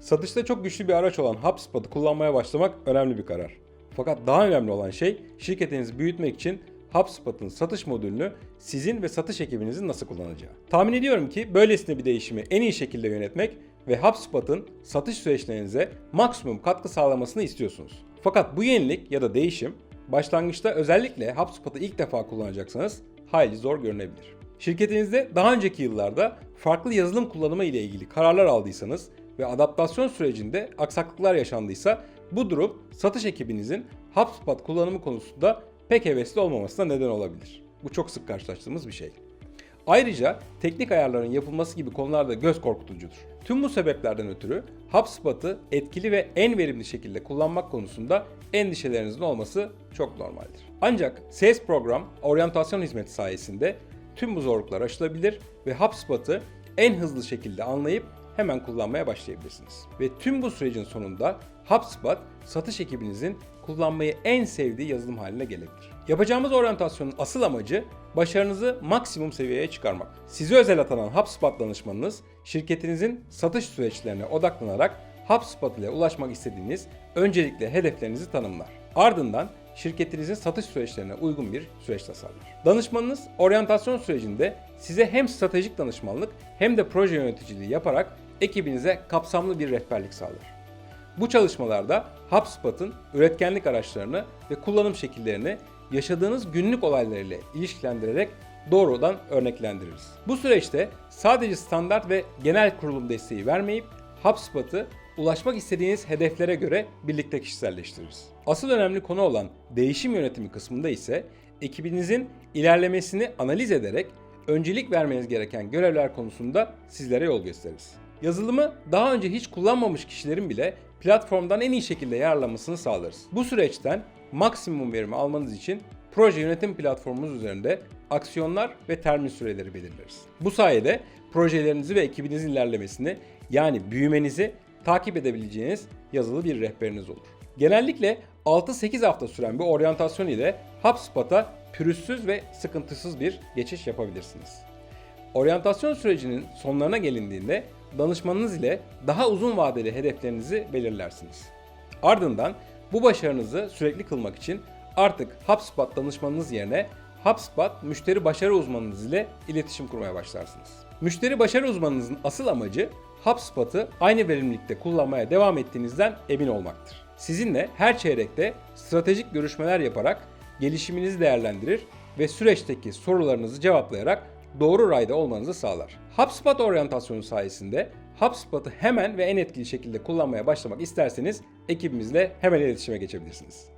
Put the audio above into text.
Satışta çok güçlü bir araç olan HubSpot'u kullanmaya başlamak önemli bir karar. Fakat daha önemli olan şey şirketinizi büyütmek için HubSpot'un satış modülünü sizin ve satış ekibinizin nasıl kullanacağı. Tahmin ediyorum ki böylesine bir değişimi en iyi şekilde yönetmek ve HubSpot'un satış süreçlerinize maksimum katkı sağlamasını istiyorsunuz. Fakat bu yenilik ya da değişim başlangıçta özellikle HubSpot'u ilk defa kullanacaksanız hayli zor görünebilir. Şirketinizde daha önceki yıllarda farklı yazılım kullanımı ile ilgili kararlar aldıysanız ve adaptasyon sürecinde aksaklıklar yaşandıysa bu durum satış ekibinizin HubSpot kullanımı konusunda pek hevesli olmamasına neden olabilir. Bu çok sık karşılaştığımız bir şey. Ayrıca teknik ayarların yapılması gibi konularda göz korkutucudur. Tüm bu sebeplerden ötürü HubSpot'ı etkili ve en verimli şekilde kullanmak konusunda endişelerinizin olması çok normaldir. Ancak Sales Program oryantasyon hizmeti sayesinde tüm bu zorluklar aşılabilir ve HubSpot'ı en hızlı şekilde anlayıp hemen kullanmaya başlayabilirsiniz. Ve tüm bu sürecin sonunda HubSpot satış ekibinizin kullanmayı en sevdiği yazılım haline gelebilir. Yapacağımız oryantasyonun asıl amacı başarınızı maksimum seviyeye çıkarmak. Size özel atanan HubSpot danışmanınız şirketinizin satış süreçlerine odaklanarak HubSpot ile ulaşmak istediğiniz öncelikle hedeflerinizi tanımlar. Ardından şirketinizin satış süreçlerine uygun bir süreç tasarlar. Danışmanınız oryantasyon sürecinde size hem stratejik danışmanlık hem de proje yöneticiliği yaparak ekibinize kapsamlı bir rehberlik sağlar. Bu çalışmalarda HubSpot'un üretkenlik araçlarını ve kullanım şekillerini yaşadığınız günlük olaylarıyla ilişkilendirerek doğrudan örneklendiririz. Bu süreçte sadece standart ve genel kurulum desteği vermeyip HubSpot'ı ulaşmak istediğiniz hedeflere göre birlikte kişiselleştiririz. Asıl önemli konu olan değişim yönetimi kısmında ise ekibinizin ilerlemesini analiz ederek öncelik vermeniz gereken görevler konusunda sizlere yol gösteririz. Yazılımı daha önce hiç kullanmamış kişilerin bile platformdan en iyi şekilde yararlanmasını sağlarız. Bu süreçten maksimum verimi almanız için proje yönetim platformumuz üzerinde aksiyonlar ve termin süreleri belirleriz. Bu sayede projelerinizi ve ekibinizin ilerlemesini yani büyümenizi takip edebileceğiniz yazılı bir rehberiniz olur. Genellikle 6-8 hafta süren bir oryantasyon ile HubSpot'a pürüzsüz ve sıkıntısız bir geçiş yapabilirsiniz. Oryantasyon sürecinin sonlarına gelindiğinde danışmanınız ile daha uzun vadeli hedeflerinizi belirlersiniz. Ardından bu başarınızı sürekli kılmak için artık HubSpot danışmanınız yerine HubSpot müşteri başarı uzmanınız ile iletişim kurmaya başlarsınız. Müşteri başarı uzmanınızın asıl amacı HubSpot'ı aynı verimlilikte kullanmaya devam ettiğinizden emin olmaktır. Sizinle her çeyrekte stratejik görüşmeler yaparak gelişiminizi değerlendirir ve süreçteki sorularınızı cevaplayarak doğru rayda olmanızı sağlar. HubSpot oryantasyonu sayesinde HubSpot'ı hemen ve en etkili şekilde kullanmaya başlamak isterseniz ekibimizle hemen iletişime geçebilirsiniz.